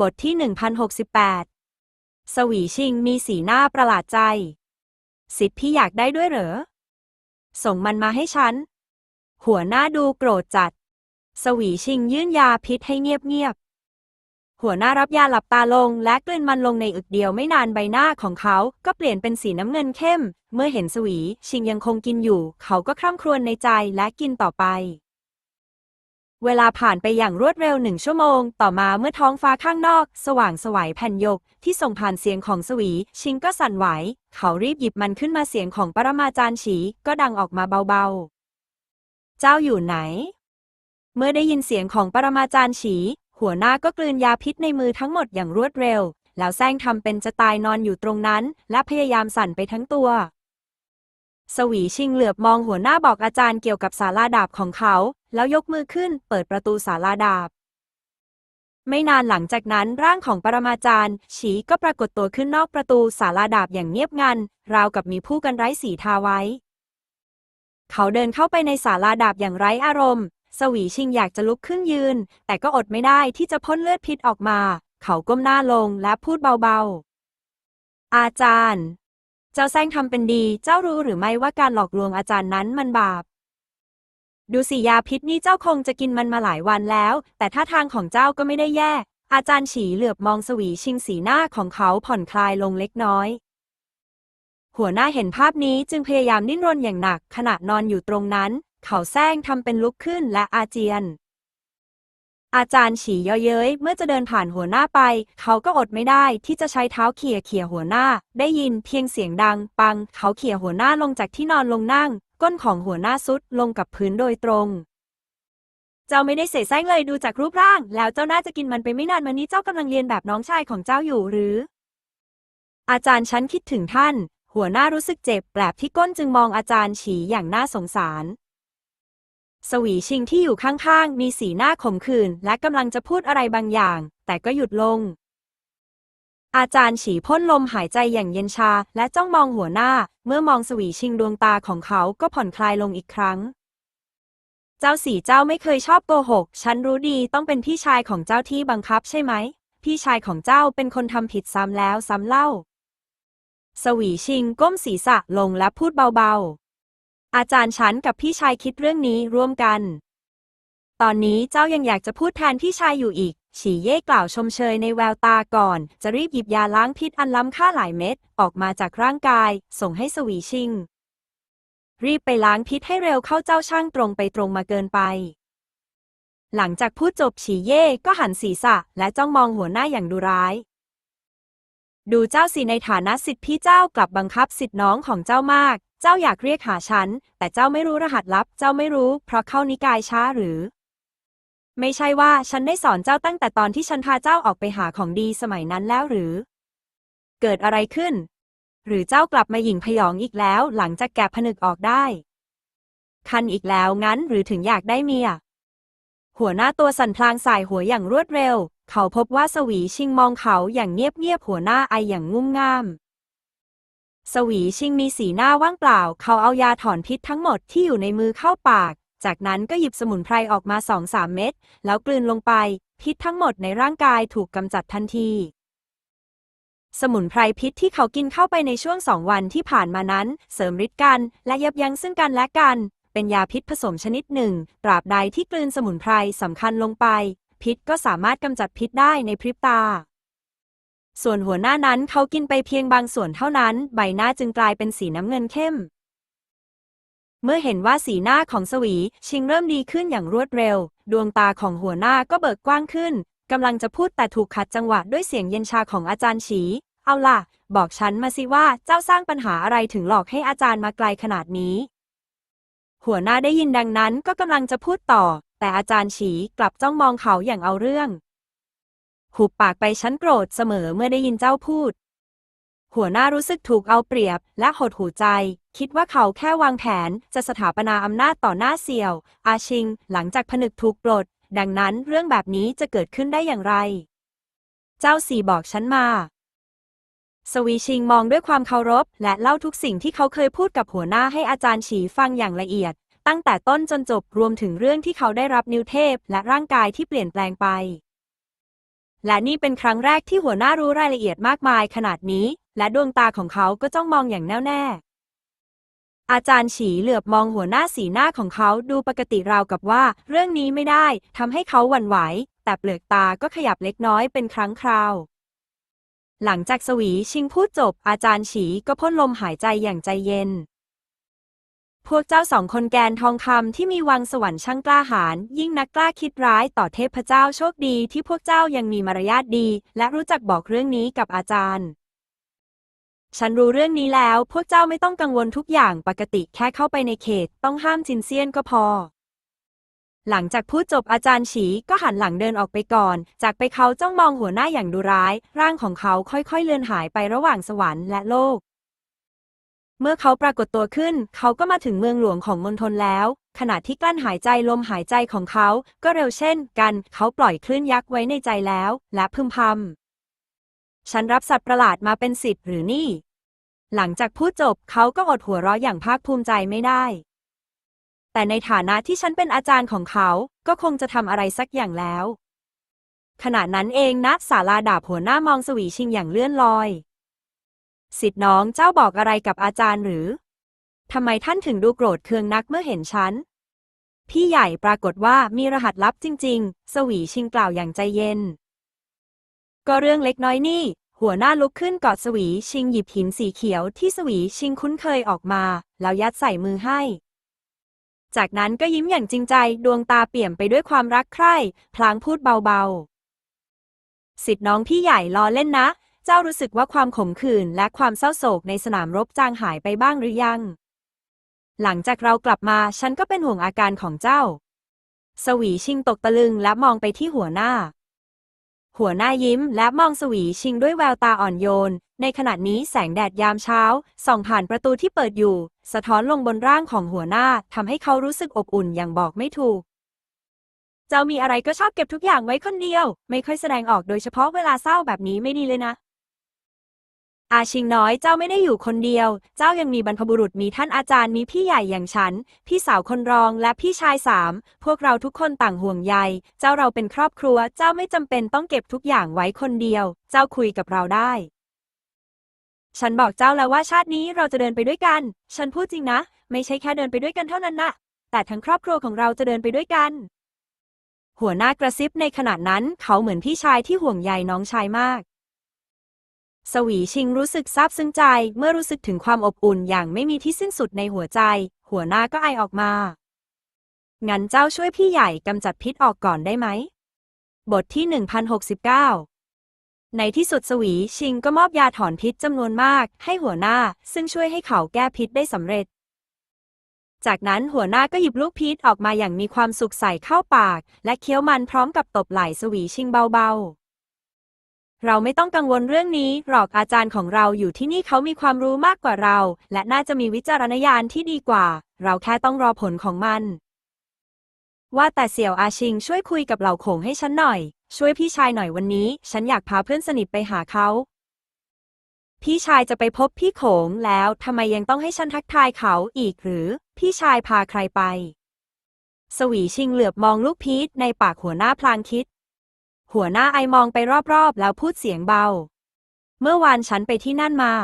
บทที่ 1068 สวีชิงมีสีหน้าประหลาดใจ สิทธิ์พี่อยากได้ด้วยเหรอ ส่งมันมาให้ฉัน หัวหน้าดูโกรธจัด สวีชิงยื่นยาพิษให้เงียบๆ หัวหน้ารับยาหลับตาลงและกลืนมันลงในอึกเดียวไม่นานใบหน้าของเขาก็เปลี่ยนเป็นสีน้ำเงินเข้ม เมื่อเห็นสวีชิงยังคงกินอยู่ เขาก็คร่ำครวญในใจและกินต่อไป เวลาผ่านไปอย่างรวดเร็วหนึ่งชั่วโมง ต่อมาเมื่อท้องฟ้าข้างนอก สว่างสวัยแผ่นยก ที่ส่งผ่านเสียงของสวี ชิงก็สั่นไหว เขารีบหยิบมันขึ้นมาเสียงของปรมาจารย์ฉี ก็ดังออกมาเบาๆ เจ้าอยู่ไหน เมื่อได้ยินเสียงของปรมาจารย์ฉี หัวหน้าก็กลืนยาพิษในมือทั้งหมดอย่างรวดเร็ว แล้วแซงทำเป็นจะตายนอนอยู่ตรงนั้น และพยายามสั่นไปทั้งตัว สวีชิงเหลือบมองหัวหน้าบอกอาจารย์เกี่ยวกับศาลาดาบของเขา แล้วยกมือขึ้นเปิดประตูศาลาดาบ ไม่นานหลังจากนั้นร่างของปรมาจารย์ ฉีก็ปรากฏตัวขึ้นนอกประตูศาลาดาบอย่างเงียบงัน ราวกับมีผู้กันไร้สีทาไว้ เขาเดินเข้าไปในศาลาดาบอย่างไร้อารมณ์ สวีชิงอยากจะลุกขึ้นยืน แต่ก็อดไม่ได้ที่จะพ่นเลือดพิษออกมา เขาก้มหน้าลงและพูดเบาๆ อาจารย์ เจ้าแซงทำเป็นดี เจ้ารู้หรือไม่ว่าการหลอกลวงอาจารย์นั้นมันบาป ดูสิยาพิษนี่เจ้าคงจะกินมันมาหลายวันแล้ว แต่ท่าทางของเจ้าก็ไม่ได้แย่ อาจารย์ฉีเหลือบมองสวีชิงสีหน้าของเขาผ่อนคลายลงเล็กน้อย หัวหน้าเห็นภาพนี้จึงพยายามดิ้นรนอย่างหนัก ขณะนอนอยู่ตรงนั้น เขาแซงทำเป็นลุกขึ้นและอาเจียน อาจารย์ฉีเยาะเย้ยเมื่อจะเดินผ่านหัวหน้าไป เขาก็อดไม่ได้ที่จะใช้เท้าเขี่ยเขี่ยหัวหน้า ได้ยินเพียงเสียงดัง ปัง เขาเขี่ยหัวหน้าลงจากที่นอนลงนั่ง ก้นของหัวหน้าซุดลงกับพื้นโดยตรง เจ้าไม่ได้เสแสร้งเลยดูจากรูปร่าง แล้วเจ้าน่าจะกินมันไปไม่นานมานี้เจ้ากำลังเรียนแบบน้องชายของเจ้าอยู่หรือ อาจารย์ฉันคิดถึงท่าน หัวหน้ารู้สึกเจ็บแปลบที่ก้นจึงมองอาจารย์ฉีอย่างน่าสงสาร สวีชิงที่อยู่ข้างๆ มีสีหน้าขมขื่นและกำลังจะพูดอะไรบางอย่าง แต่ก็หยุดลง อาจารย์ฉีพ่นลมหายใจอย่างเย็นชา และจ้องมองหัวหน้า เมื่อมองสวีชิงดวงตาของเขาก็ผ่อนคลายลงอีกครั้ง เจ้าสีเจ้าไม่เคยชอบโกหก ฉันรู้ดีต้องเป็นพี่ชายของเจ้าที่บังคับใช่ไหม พี่ชายของเจ้าเป็นคนทำผิดซ้ำแล้วซ้ำเล่า สวีชิงก้มศีรษะลงและพูดเบาๆ อาจารย์ฉันกับพี่ชายคิดเรื่องนี้ร่วมกัน ตอนนี้เจ้ายังอยากจะพูดแทนพี่ชายอยู่อีก ฉีเย่กล่าวชมเชยในแววตาก่อน จะรีบหยิบยาล้างพิษอันล้ำค่าหลายเม็ด ออกมาจากร่างกาย ส่งให้สวีชิง รีบไปล้างพิษให้เร็วเข้าเจ้าช่างตรงไปตรงมาเกินไป หลังจากพูดจบฉีเย่ก็หันศีรษะ และจ้องมองหัวหน้าอย่างดุร้าย ดูเจ้าสิในฐานะสิทธิพี่เจ้ากลับบังคับสิทธิน้องของเจ้ามาก เจ้าอยากเรียกหาฉัน แต่เจ้าไม่รู้รหัสลับ เจ้าไม่รู้ เพราะเข้านิกายช้าหรือ ไม่ใช่ว่าฉันได้สอนเจ้าตั้งแต่ตอนที่ฉันพาเจ้าออกไปหาของดีสมัยนั้นแล้วหรือ เกิดอะไรขึ้น หรือเจ้ากลับมาหยิ่งพยองอีกแล้ว หลังจากแกะผนึกออกได้ คันอีกแล้วงั้นหรือถึงอยากได้เมีย หัวหน้าตัวสั่นพลางสายหัวอย่างรวดเร็ว เขาพบว่าสวีชิงมองเขาอย่างเงียบๆหัวหน้าไออย่างงุ่มง่าม สวีชิงมีสีหน้าว่างเปล่า เขาเอายาถอนพิษทั้งหมดที่อยู่ในมือเข้าปาก จากนั้นก็หยิบสมุนไพรออกมาสองสามเม็ด แล้วกลืนลงไป พิษทั้งหมดในร่างกายถูกกำจัดทันที สมุนไพรพิษที่เขากินเข้าไปในช่วงสองวันที่ผ่านมานั้น เสริมฤทธิ์กัน และยับยั้งซึ่งกันและกัน เป็นยาพิษผสมชนิดหนึ่ง ตราบใดที่กลืนสมุนไพรสำคัญลงไป พิษก็สามารถกำจัดพิษได้ในพริบตา ส่วนหัวหน้านั้นเขากินไปเพียงบางส่วนเท่านั้น ใบหน้าจึงกลายเป็นสีน้ำเงินเข้ม เมื่อเห็นว่าสีหน้าของสวี ชิงเริ่มดีขึ้นอย่างรวดเร็ว ดวงตาของหัวหน้าก็เบิกกว้างขึ้นกำลังจะพูดแต่ถูกขัดจังหวะด้วยเสียงเย็นชาของอาจารย์ฉี เอาล่ะ บอกฉันมาสิว่าเจ้าสร้างปัญหาอะไรถึงหลอกให้อาจารย์มาไกลขนาดนี้ หัวหน้าได้ยินดังนั้นก็กำลังจะพูดต่อ แต่อาจารย์ฉีกลับจ้องมองเขาอย่างเอาเรื่อง หุบปากไปฉันโกรธเสมอเมื่อได้ยินเจ้าพูด หัวหน้ารู้สึกถูกเอาเปรียบและหดหูใจ คิดว่าเขาแค่วางแผนจะสถาปนาอำนาจต่อหน้าเสี่ยว อาชิง หลังจากผนึกถูกปลด ดังนั้นเรื่องแบบนี้จะเกิดขึ้นได้อย่างไร เจ้าสี่บอกฉันมา สวีชิงมองด้วยความเคารพ และเล่าทุกสิ่งที่เขาเคยพูดกับหัวหน้าให้อาจารย์ฉีฟังอย่างละเอียด ตั้งแต่ต้นจนจบรวมถึงเรื่องที่เขาได้รับนิวเทพและร่างกายที่เปลี่ยนแปลงไป และนี่เป็นครั้งแรกที่หัวหน้ารู้รายละเอียดมากมายขนาดนี้ และดวงตาของเขาก็จ้องมองอย่างแน่วแน่ อาจารย์ฉีเหลือบมองหัวหน้าสีหน้าของเขาดูปกติราวกับว่า เรื่องนี้ไม่ได้ทำให้เขาหวั่นไหว แต่เปลือกตาก็ขยับเล็กน้อยเป็นครั้งคราว หลังจากสวีชิงพูดจบอาจารย์ฉีก็พ่นลมหายใจอย่างใจเย็น พวกเจ้าสองคนแกนทองคำที่มีวังสวรรค์ช่างกล้าหาญยิ่งนักกล้าคิดร้ายต่อเทพเจ้าโชคดีที่พวกเจ้ายังมีมารยาทดี และรู้จักบอกเรื่องนี้กับอาจารย์ ฉันรู้เรื่องนี้แล้ว พวกเจ้าไม่ต้องกังวลทุกอย่างปกติแค่เข้าไปในเขต ต้องห้ามจินเซียนก็พอ หลังจากพูดจบอาจารย์ฉีก็หันหลังเดินออกไปก่อน จากไปเขาจ้องมองหัวหน้าอย่างดูร้าย ร่างของเขาค่อยๆเลือนหายไประหว่างสวรรค์และโลก เมื่อเขาปรากฏตัวขึ้น เขาก็มาถึงเมืองหลวงของมณฑลแล้ว ขณะที่กลั้นหายใจลมหายใจของเขา ก็เร็วเช่นกัน เขาปล่อยคลื่นยักษ์ไว้ในใจแล้ว และพึมพำ ฉันรับสัตว์ประหลาดมาเป็นสิทธิ์หรือนี่ หลังจากพูดจบเขาก็อดหัวเราะอย่างภาคภูมิใจไม่ได้ แต่ในฐานะที่ฉันเป็นอาจารย์ของเขา ก็คงจะทำอะไรสักอย่างแล้ว ขณะนั้นเองนะศาลาดาบหัวหน้ามองสวีชิงอย่างเลื่อนลอย สิทธิ์น้องเจ้าบอกอะไรกับอาจารย์หรือทำไมท่านถึงดูโกรธเคืองนักเมื่อเห็นฉัน พี่ใหญ่ปรากฏว่ามีรหัสลับจริง ๆ สวีชิงกล่าวอย่างใจเย็น ก็เรื่องเล็กน้อยนี่ หัวหน้าลุกขึ้นกอดสวีชิงหยิบหินสีเขียวที่สวีชิงคุ้นเคยออกมา แล้วยัดใส่มือให้ จากนั้นก็ยิ้มอย่างจริงใจดวงตาเปี่ยมไปด้วยความรักใคร่ พลางพูดเบาๆ สิทธิ์น้องพี่ใหญ่ล้อเล่นนะ เจ้ารู้สึกว่าความขมขื่นและความเศร้าโศกในสนามรบจางหายไปบ้างหรือยัง หลังจากเรากลับมาฉันก็เป็นห่วงอาการของเจ้า สวีชิงตกตะลึงและมองไปที่หัวหน้า หัวหน้ายิ้มและมองสวีชิงด้วยแววตาอ่อนโยน ในขณะนี้แสงแดดยามเช้า ส่องผ่านประตูที่เปิดอยู่ สะท้อนลงบนร่างของหัวหน้าทำให้เขารู้สึกอบอุ่นอย่างบอกไม่ถูกเจ้ามีอะไรก็ชอบเก็บทุกอย่างไว้คนเดียว ไม่ค่อยแสดงออกโดยเฉพาะเวลาเศร้าแบบนี้ไม่ดีเลยนะ อาชิงน้อยเจ้าไม่ได้อยู่คนเดียว เจ้ายังมีบรรพบุรุษมีท่านอาจารย์มีพี่ใหญ่อย่างฉัน พี่สาวคนรองและพี่ชายสาม พวกเราทุกคนต่างห่วงใย เจ้าเราเป็นครอบครัว เจ้าไม่จำเป็นต้องเก็บทุกอย่างไว้คนเดียว เจ้าคุยกับเราได้ ฉันบอกเจ้าแล้วว่าชาตินี้เราจะเดินไปด้วยกัน ฉันพูดจริงนะ ไม่ใช่แค่เดินไปด้วยกันเท่านั้นนะแต่ทั้งครอบครัวของเราจะเดินไปด้วยกัน หัวหน้ากระซิบในขณะนั้น เขาเหมือนพี่ชายที่ห่วงใยน้องชายมาก สวีชิงรู้สึกซาบซึ้งใจเมื่อรู้สึกถึงความอบอุ่นอย่างไม่มีที่สิ้นสุดในหัวใจ หัวหน้าก็ไอออกมา งั้นเจ้าช่วยพี่ใหญ่กำจัดพิษออกก่อนได้ไหม บทที่ 1069 ในที่สุดสวีชิงก็มอบยาถอนพิษจำนวนมาก ให้หัวหน้าซึ่งช่วยให้เขาแก้พิษได้สำเร็จ จากนั้นหัวหน้าก็หยิบลูกพิษออกมาอย่างมีความสุขใส่เข้าปาก และเคี้ยวมันพร้อมกับตบไหล่สวีชิงเบาๆ เราไม่ต้องกังวลเรื่องนี้หรอกอาจารย์ของเราอยู่ที่นี่เขามีความรู้มากกว่าเรา และน่าจะมีวิจารณญาณที่ดีกว่า เราแค่ต้องรอผลของมัน ว่าแต่เสี่ยวอาชิงช่วยคุยกับเหล่าโขงให้ฉันหน่อย ช่วยพี่ชายหน่อยวันนี้ ฉันอยากพาเพื่อนสนิทไปหาเขาพี่ชายจะไปพบพี่โขงแล้วทำไมยังต้องให้ฉันทักทายเขาอีกหรือ พี่ชายพาใครไป สวีชิงเหลือบมองลูกพีชในปากหัวหน้าพลางคิด หัวหน้าไอมองไปรอบๆ แล้วพูดเสียงเบา เมื่อวานฉันไปที่นั่นมา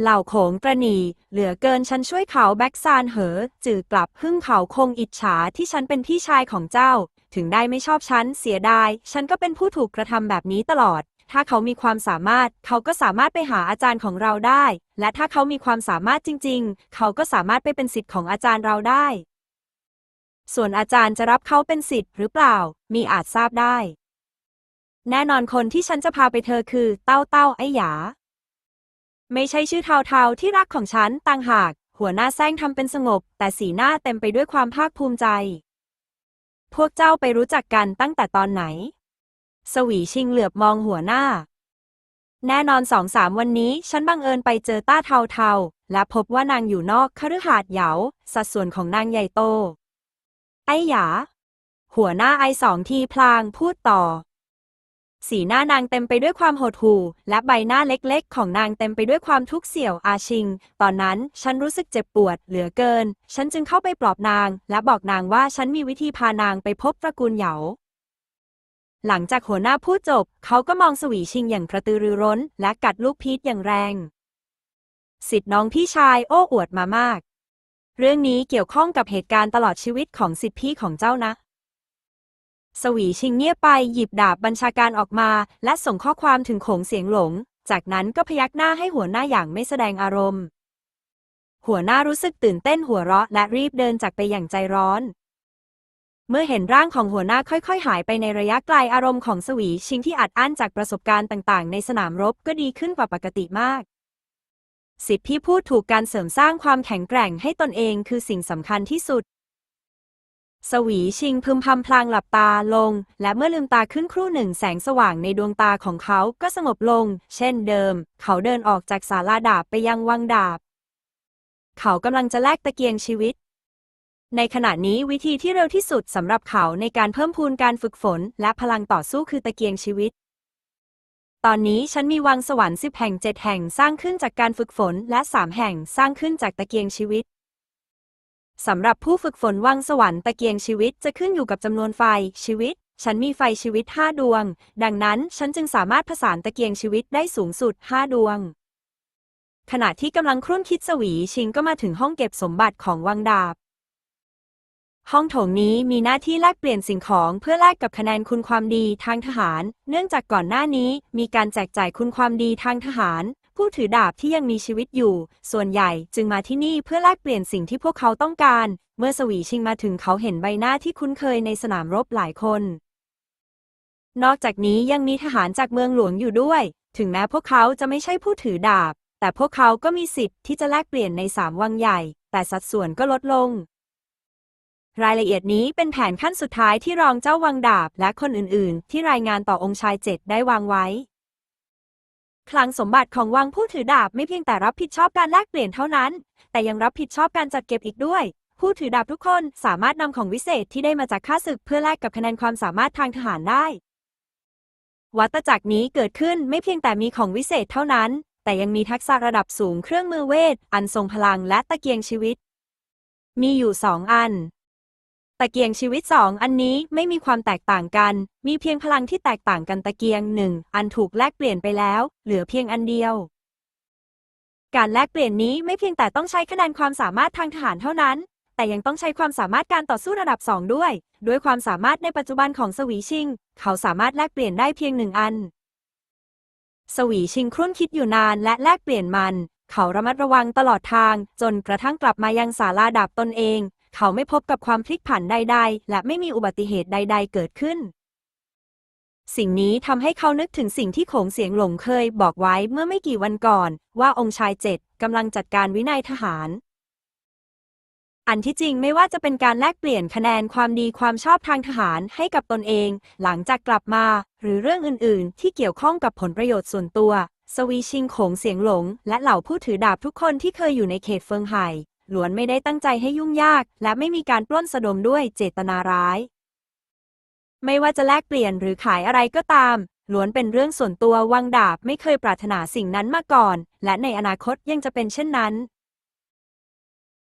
เหล่าโขงกระหนีเหลือเกินฉันช่วยเขาแบ็กซานเหอ จือกลับพึ่งเขาคงอิจฉาที่ฉันเป็นพี่ชายของเจ้า ถึงได้ไม่ชอบฉันเสียดาย ฉันก็เป็นผู้ถูกกระทำแบบนี้ตลอด ถ้าเขามีความสามารถ เขาก็สามารถไปหาอาจารย์ของเราได้ และถ้าเขามีความสามารถจริง ๆ เขาก็สามารถไปเป็นศิษย์ของอาจารย์เราได้ ส่วนอาจารย์จะรับเขาเป็นศิษย์หรือเปล่า มีอาจทราบได้ แน่นอนคนที่ฉันจะพาไปเธอคือ เต้าเต้าไอ้หยา ไม่ใช่ชื่อเทาเทาที่รักของฉันต่างหาก หัวหน้าแซงทำเป็นสงบ แต่สีหน้าเต็มไปด้วยความภาคภูมิใจ พวกเจ้าไปรู้จักกันตั้งแต่ตอนไหน สวีชิงเหลือบมองหัวหน้า แน่นอนสองสามวันนี้ฉันบังเอิญไปเจอต้าเทาเทาและพบว่านางอยู่นอกคฤหาสน์เหยา สัดส่วนของนางใหญ่โต ไอ้หยา หัวหน้าไอสองทีพลางพูดต่อ สีหน้านางเต็มไปด้วยความหดหู่ และใบหน้าเล็กๆ ของนางเต็มไปด้วยความทุกข์เสี่ยวอาชิง ตอนนั้นฉันรู้สึกเจ็บปวดเหลือเกิน ฉันจึงเข้าไปปลอบนาง และบอกนางว่าฉันมีวิธีพานางไปพบตระกูลเหยาหลังจากหัวหน้าพูดจบ เขาก็มองสวีชิงอย่างกระตือรือร้น และกัดลูกพีชอย่างแรง สิทธิ์น้องพี่ชายโอ้อวดมามาก เรื่องนี้เกี่ยวข้องกับเหตุการณ์ตลอดชีวิตของสิทธิพี่ของเจ้านะ สวีชิงเงียบไปหยิบดาบบัญชาการออกมา และส่งข้อความถึงโขงเสียงหลง จากนั้นก็พยักหน้าให้หัวหน้าอย่างไม่แสดงอารมณ์ หัวหน้ารู้สึกตื่นเต้นหัวเราะและรีบเดินจากไปอย่างใจร้อน เมื่อเห็นร่างของหัวหน้าค่อยๆ หายไปในระยะไกลอารมณ์ของสวีชิงที่อัดอั้นจากประสบการณ์ต่างๆ ในสนามรบก็ดีขึ้นกว่าปกติมาก สิทธิพี่พูดถูกการเสริมสร้างความแข็งแกร่งให้ตนเองคือสิ่งสำคัญที่สุด สวีชิงพึมพำพลางหลับตาลง และเมื่อลืมตาขึ้นครู่หนึ่งแสงสว่างในดวงตาของเขาก็สงบลง เช่นเดิม เขาเดินออกจากศาลาดาบไปยังวังดาบ เขากำลังจะแลกตะเกียงชีวิตในขณะนี้วิธีที่เร็วที่สุดสำหรับเขาในการเพิ่มพูนการฝึกฝน และพลังต่อสู้คือตะเกียงชีวิต ตอนนี้ฉันมีวังสวรรค์สิบแห่งเจ็ดแห่งสร้างขึ้นจากการฝึกฝนและสามแห่งสร้างขึ้นจากตะเกียงชีวิตสำหรับผู้ฝึกฝนวังสวรรค์ตะเกียงชีวิตจะขึ้นอยู่กับจำนวนไฟชีวิต ฉันมีไฟชีวิต5ดวง ดังนั้นฉันจึงสามารถผสานตะเกียงชีวิตได้สูงสุด5ดวง ขณะที่กำลังครุ่นคิดสวีชิงก็มาถึงห้องเก็บสมบัติของวังดาบ ห้องโถงนี้มีหน้าที่แลกเปลี่ยนสิ่งของเพื่อแลกกับคะแนนคุณความดีทางทหาร เนื่องจากก่อนหน้านี้มีการแจกจ่ายคุณความดีทางทหาร ผู้ถือดาบที่ยังมีชีวิตอยู่ ส่วนใหญ่จึงมาที่นี่เพื่อแลกเปลี่ยนสิ่งที่พวกเขาต้องการ เมื่อสวีชิงมาถึงเขาเห็นใบหน้าที่คุ้นเคยในสนามรบหลายคน นอกจากนี้ยังมีทหารจากเมืองหลวงอยู่ด้วย ถึงแม้พวกเขาจะไม่ใช่ผู้ถือดาบ แต่พวกเขาก็มีสิทธิ์ที่จะแลกเปลี่ยนในสามวังใหญ่ แต่สัดส่วนก็ลดลง รายละเอียดนี้เป็นแผนขั้นสุดท้ายที่รองเจ้าวังดาบและคนอื่น ๆ ที่รายงานต่อองค์ชายเจ็ดได้วางไว้ คลังสมบัติของวังผู้ถือดาบไม่เพียงแต่รับผิดชอบการแลกเปลี่ยนเท่านั้น แต่ยังรับผิดชอบการจัดเก็บอีกด้วย ผู้ถือดาบทุกคนสามารถนำของวิเศษที่ได้มาจากข้าศึกเพื่อแลกกับคะแนนความสามารถทางทหารได้ วัตจักรนี้เกิดขึ้นไม่เพียงแต่มีของวิเศษเท่านั้น แต่ยังมีทักษะระดับสูงเครื่องมือเวท อันทรงพลังและตะเกียงชีวิต มีอยู่สองอัน ตะเกียงชีวิตสองอันนี้ไม่มีความแตกต่างกัน มีเพียงพลังที่แตกต่างกันตะเกียงหนึ่งอันถูกแลกเปลี่ยนไปแล้ว เหลือเพียงอันเดียว การแลกเปลี่ยนนี้ไม่เพียงแต่ต้องใช้คะแนนความสามารถทางทหารเท่านั้น แต่ยังต้องใช้ความสามารถการต่อสู้ระดับ 2 ด้วย ด้วยความสามารถในปัจจุบันของสวีชิง เขาสามารถแลกเปลี่ยนได้เพียงหนึ่งอัน สวีชิงครุ่นคิดอยู่นานและแลกเปลี่ยนมัน เขาระมัดระวังตลอดทาง จนกระทั่งกลับมายังศาลาดาบตนเอง เขาไม่พบกับความพลิกผันใด ๆ และไม่มีอุบัติเหตุใด ๆ เกิดขึ้น สิ่งนี้ทำให้เขานึกถึงสิ่งที่โขงเสียงหลงเคยบอกไว้เมื่อไม่กี่วันก่อน ว่าองค์ชายเจ็ดกำลังจัดการวินัยทหาร อันที่จริงไม่ว่าจะเป็นการแลกเปลี่ยนคะแนนความดีความชอบทางทหารให้กับตนเอง หลังจากกลับมา หรือเรื่องอื่น ๆ ที่เกี่ยวข้องกับผลประโยชน์ส่วนตัวสวีชิงโขงเสียงหลง และเหล่าผู้ถือดาบทุกคนที่เคยอยู่ในเขตเฟิงไห่ ล้วนไม่ได้ตั้งใจให้ยุ่งยาก และไม่มีการปล้นสะดมด้วยเจตนาร้าย ไม่ว่าจะแลกเปลี่ยนหรือขายอะไรก็ตามล้วนเป็นเรื่องส่วนตัววังดาบไม่เคยปรารถนาสิ่งนั้นมาก่อน และในอนาคตยังจะเป็นเช่นนั้น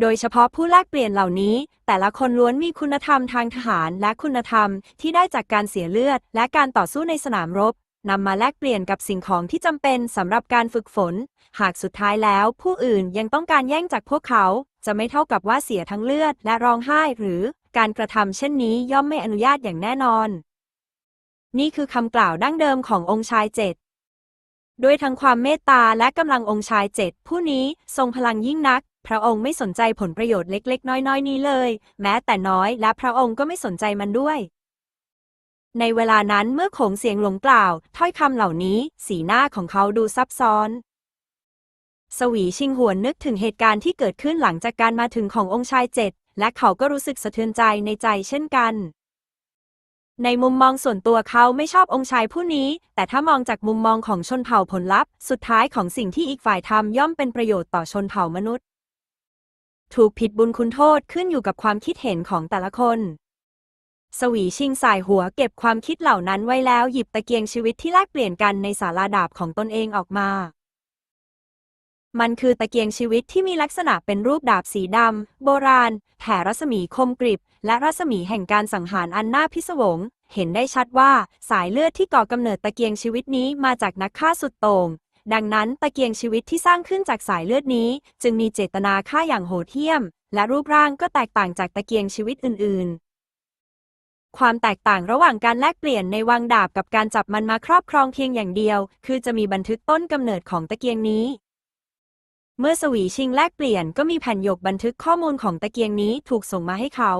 โดยเฉพาะผู้แลกเปลี่ยนเหล่านี้ แต่ละคนล้วนมีคุณธรรมทางทหารและคุณธรรมที่ได้จากการเสียเลือด และการต่อสู้ในสนามรบนำมาแลกเปลี่ยนกับสิ่งของที่จำเป็นสำหรับการฝึกฝน หากสุดท้ายแล้วผู้อื่นยังต้องการแย่งจากพวกเขา จะไม่เท่ากับว่าเสียทั้งเลือดและร้องไห้หรือการกระทำเช่นนี้ย่อมไม่อนุญาตอย่างแน่นอน นี่คือคำกล่าวดั้งเดิมขององค์ชายเจ็ดด้วยทั้งความเมตตาและกำลังองค์ชายเจ็ดผู้นี้ทรงพลังยิ่งนัก พระองค์ไม่สนใจผลประโยชน์เล็กๆ น้อยๆ นี้เลย แม้แต่น้อยและพระองค์ก็ไม่สนใจมันด้วยในเวลานั้นเมื่อโขงเสียงหลงกล่าว ถ้อยคำเหล่านี้ สีหน้าของเขาดูซับซ้อน สวีชิงหวนนึกถึงเหตุการณ์ที่เกิดขึ้นหลังจากการมาถึงขององค์ชายเจ็ดและเขาก็รู้สึกสะเทือนใจในใจเช่นกัน ในมุมมองส่วนตัวเขาไม่ชอบองค์ชายผู้นี้ แต่ถ้ามองจากมุมมองของชนเผ่าผลลัพธ์ สุดท้ายของสิ่งที่อีกฝ่ายทำย่อมเป็นประโยชน์ต่อชนเผ่ามนุษย์ ถูกผิดบุญคุณโทษขึ้นอยู่กับความคิดเห็นของแต่ละคน สวีชิงสายหัวเก็บความคิดเหล่านั้นไว้แล้วหยิบตะเกียงชีวิตที่แลกเปลี่ยนกันในศาลาดาบของตนเองออกมา มันคือตะเกียงชีวิตที่มีลักษณะเป็นรูปดาบสีดำ โบราณ แผ่รัศมีคมกริบ และรัศมีแห่งการสังหารอันน่าพิศวง เห็นได้ชัดว่าสายเลือดที่ก่อกำเนิดตะเกียงชีวิตนี้มาจากนักฆ่าสุดโต่งดังนั้นตะเกียงชีวิตที่สร้างขึ้นจากสายเลือดนี้ จึงมีเจตนาฆ่าอย่างโหดเหี้ยม และรูปร่างก็แตกต่างจากตะเกียงชีวิตอื่น ๆความแตกต่างระหว่างการแลกเปลี่ยนในวังดาบกับการจับมันมาครอบครองเพียงอย่างเดียว คือจะมีบันทึกต้นกำเนิดของตะเกียงนี้ เมื่อสวีชิงแลกเปลี่ยนก็มีแผ่นหยกบันทึกข้อมูลของตะเกียงนี้ถูกส่งมาให้เขา